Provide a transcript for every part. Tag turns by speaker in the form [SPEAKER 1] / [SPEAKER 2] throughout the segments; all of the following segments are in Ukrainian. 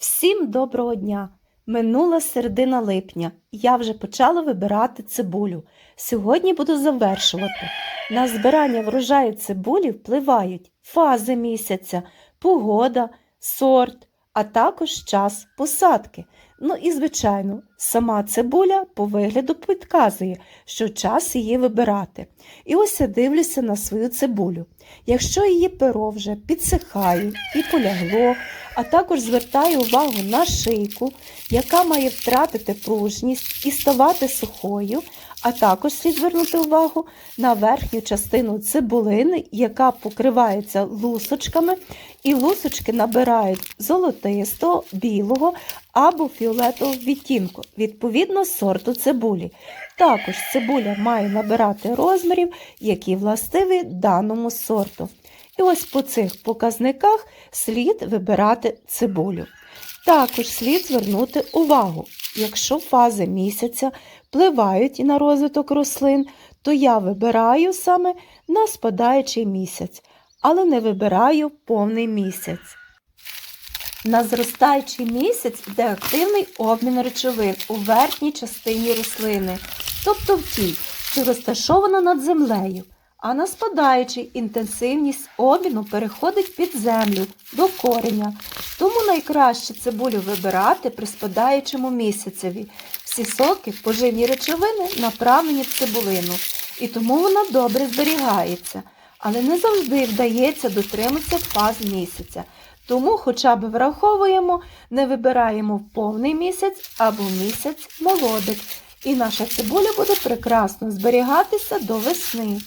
[SPEAKER 1] Всім доброго дня! Минула середина липня. Я вже почала вибирати цибулю. Сьогодні буду завершувати. На збирання врожаю цибулі впливають фази місяця, погода, сорт, а також час посадки. Ну і, звичайно, сама цибуля по вигляду підказує, що час її вибирати. І ось я дивлюся на свою цибулю. Якщо її перо вже підсихає і полягло, а також звертаю увагу на шийку, яка має втратити пружність і ставати сухою, а також слід звернути увагу на верхню частину цибулини, яка покривається лусочками, і лусочки набирають золотистого, білого або фіолетового відтінку, відповідно сорту цибулі. Також цибуля має набирати розмірів, які властиві даному сорту. І ось по цих показниках слід вибирати цибулю. Також слід звернути увагу, якщо фази місяця впливають на розвиток рослин, то я вибираю саме на спадаючий місяць, але не вибираю повний місяць. На зростаючий місяць йде активний обмін речовин у верхній частині рослини, тобто в тій, що розташована над землею, а на спадаючий інтенсивність обміну переходить під землю до кореня. Тому найкраще цибулю вибирати при спадаючому місяцеві. Всі соки, поживні речовини направлені в цибулину, і тому вона добре зберігається. Але не завжди вдається дотриматися фаз місяця. Тому хоча б враховуємо, не вибираємо в повний місяць або місяць молодик. І наша цибуля буде прекрасно зберігатися до весни.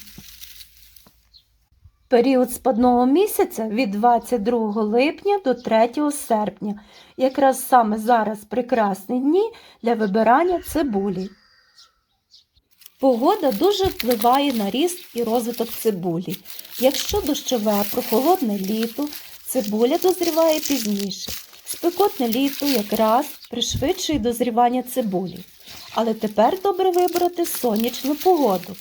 [SPEAKER 1] Період спадного місяця від 22 липня до 3 серпня. Якраз саме зараз прекрасні дні для вибирання цибулі. Погода дуже впливає на ріст і розвиток цибулі. Якщо дощове прохолодне літо, цибуля дозріває пізніше. Спекотне літо якраз пришвидшує дозрівання цибулі. Але тепер добре вибрати сонячну погоду.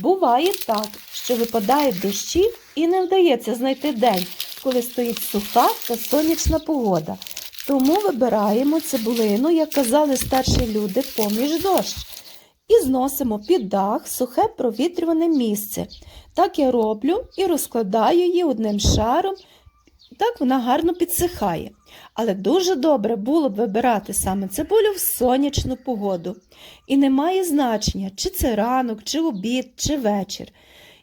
[SPEAKER 1] Буває так, що випадають дощі і не вдається знайти день, коли стоїть суха та сонячна погода. Тому вибираємо цибулину, як казали старші люди, поміж дощ. І зносимо під дах сухе провітрюване місце. Так я роблю і розкладаю її одним шаром. Так вона гарно підсихає. Але дуже добре було б вибирати саме цибулю в сонячну погоду. І не має значення, чи це ранок, чи обід, чи вечір.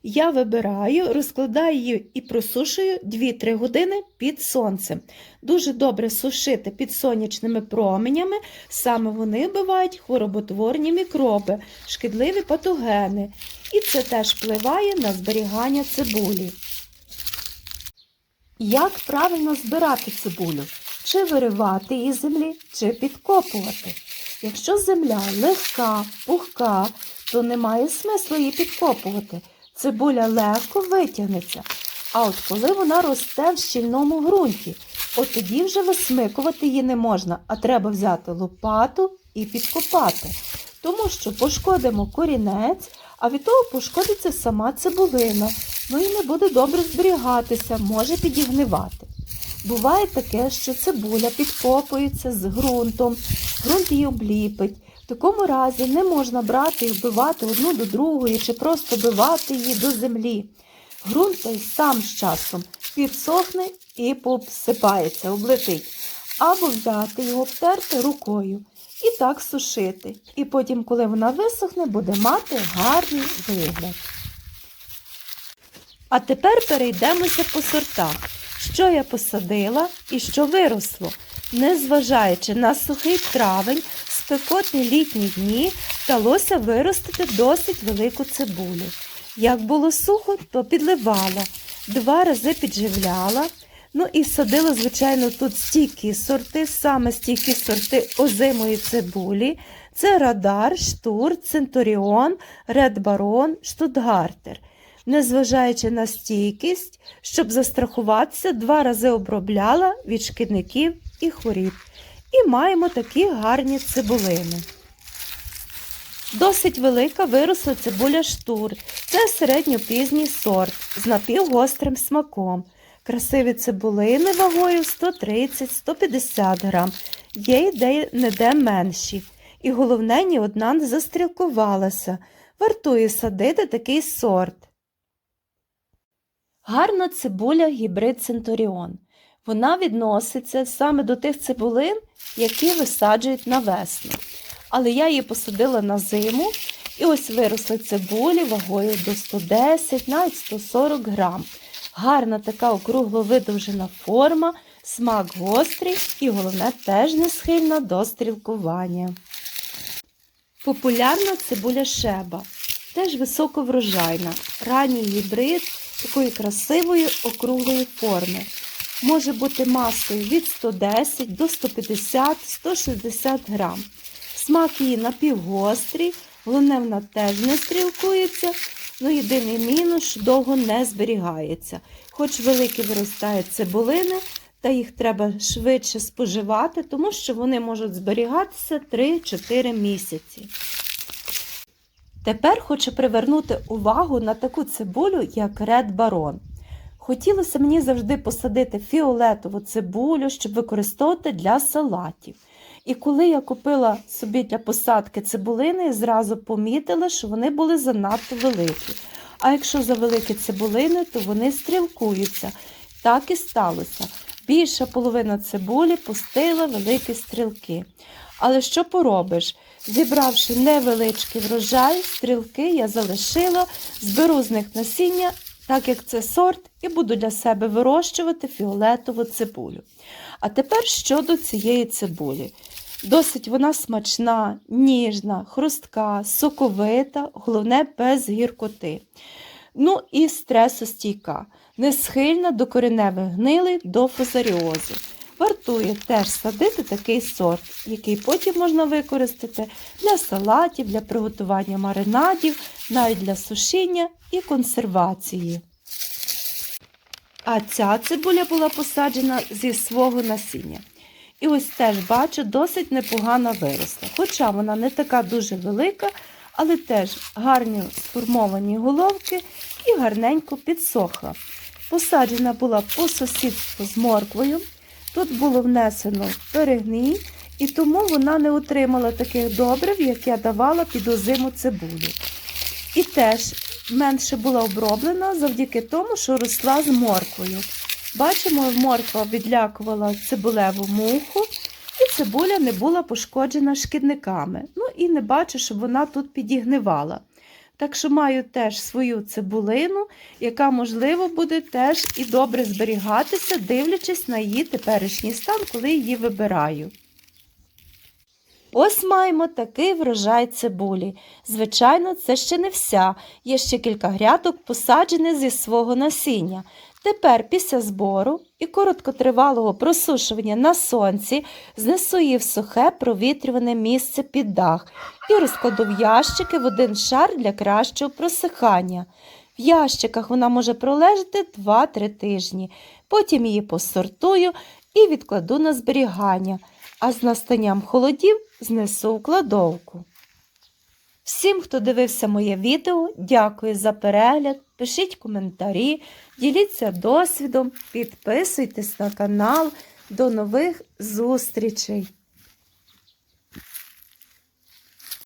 [SPEAKER 1] Я вибираю, розкладаю її і просушую 2-3 години під сонцем. Дуже добре сушити під сонячними променями, саме вони вбивають хвороботворні мікроби, шкідливі патогени. І це теж впливає на зберігання цибулі. Як правильно збирати цибулю? Чи виривати її з землі, чи підкопувати? Якщо земля легка, пухка, то немає смислу її підкопувати. Цибуля легко витягнеться. А от коли вона росте в щільному ґрунті, от тоді вже висмикувати її не можна, а треба взяти лопату і підкопати. Тому що пошкодимо корінець, а від того пошкодиться сама цибулина. Ну і не буде добре зберігатися, може підігнивати. Буває таке, що цибуля підкопується з ґрунтом, ґрунт її обліпить. В такому разі не можна брати і вбивати одну до другої чи просто вбивати її до землі. Ґрунт той сам з часом підсохне і посипається, облетить. Або взяти його обтерти рукою і так сушити. І потім, коли вона висохне, буде мати гарний вигляд. А тепер перейдемося по сортах. Що я посадила і що виросло. Незважаючи на сухий травень, спекотні літні дні вдалося виростити досить велику цибулю. Як було сухо, то підливала, два рази підживляла. Ну і садила, звичайно, тут стійкі сорти, саме стійкі сорти озимої цибулі. Це Радар, Штур, Центуріон, Ред Барон, Штутгартер. Незважаючи на стійкість, щоб застрахуватися, два рази обробляла від шкідників і хворіб. І маємо такі гарні цибулини. Досить велика виросла цибуля штур. Це середньопізній сорт з напівгострим смаком. красиві цибулини вагою 130-150 грам. Є й не де менші. І головне, ні одна не застрілкувалася. Вартує садити такий сорт. Гарна цибуля гібрид Центуріон. Вона відноситься саме до тих цибулин, які висаджують на весну. Але я її посадила на зиму, і ось виросли цибулі вагою до 110, навіть 140 грам. Гарна така округло видовжена форма, смак гострий і, головне, теж не схильна до стрілкування. Популярна цибуля шеба, теж високоврожайна, ранній гібрид такої красивої округлої форми. Може бути масою від 110 до 150-160 грам. Смак її напівгострий, головне вона теж не стрілкується, ну єдиний мінус, що довго не зберігається. Хоч великі виростають цибулини, та їх треба швидше споживати, тому що вони можуть зберігатися 3-4 місяці. Тепер хочу привернути увагу на таку цибулю, як Red Baron. Хотілося мені завжди посадити фіолетову цибулю, щоб використовувати для салатів. І коли я купила собі для посадки цибулини, зразу помітила, що вони були занадто великі. А якщо завеликі цибулини, то вони стрілкуються. Так і сталося. Більша половина цибулі пустила великі стрілки. Але що поробиш? Зібравши невеличкий врожай, стрілки я залишила, зберу з них насіння, так як це сорт, і буду для себе вирощувати фіолетову цибулю. А тепер щодо цієї цибулі. Досить вона смачна, ніжна, хрустка, соковита, головне без гіркоти. Ну і стресостійка, не схильна до кореневих гнилей, до фузаріозу. Вартує теж садити такий сорт, який потім можна використати для салатів, для приготування маринадів, навіть для сушіння і консервації. А ця цибуля була посаджена зі свого насіння. І ось теж бачу, досить непогано виросла. Хоча вона не така дуже велика, але теж гарні сформовані головки і гарненько підсохла. Посаджена була по сусідству з морквою. Тут було внесено перегній, і тому вона не отримала таких добрив, як я давала під озиму цибулю. І теж менше була оброблена завдяки тому, що росла з морквою. Бачимо, морква відлякувала цибулеву муху, і цибуля не була пошкоджена шкідниками. Ну і не бачу, щоб вона тут підігнивала. Так що маю теж свою цибулину, яка, можливо, буде теж і добре зберігатися, дивлячись на її теперішній стан, коли її вибираю. Ось маємо такий врожай цибулі. Звичайно, це ще не вся. Є ще кілька грядок, посаджених зі свого насіння. Тепер, після збору і короткотривалого просушування на сонці, знесу її в сухе провітрюване місце під дах і розкладу в ящики в один шар для кращого просихання. В ящиках вона може пролежати 2-3 тижні. Потім її посортую і відкладу на зберігання, а з настанням холодів знесу в кладовку. Всім, хто дивився моє відео, дякую за перегляд. Пишіть коментарі, діліться досвідом, підписуйтесь на канал. До нових зустрічей!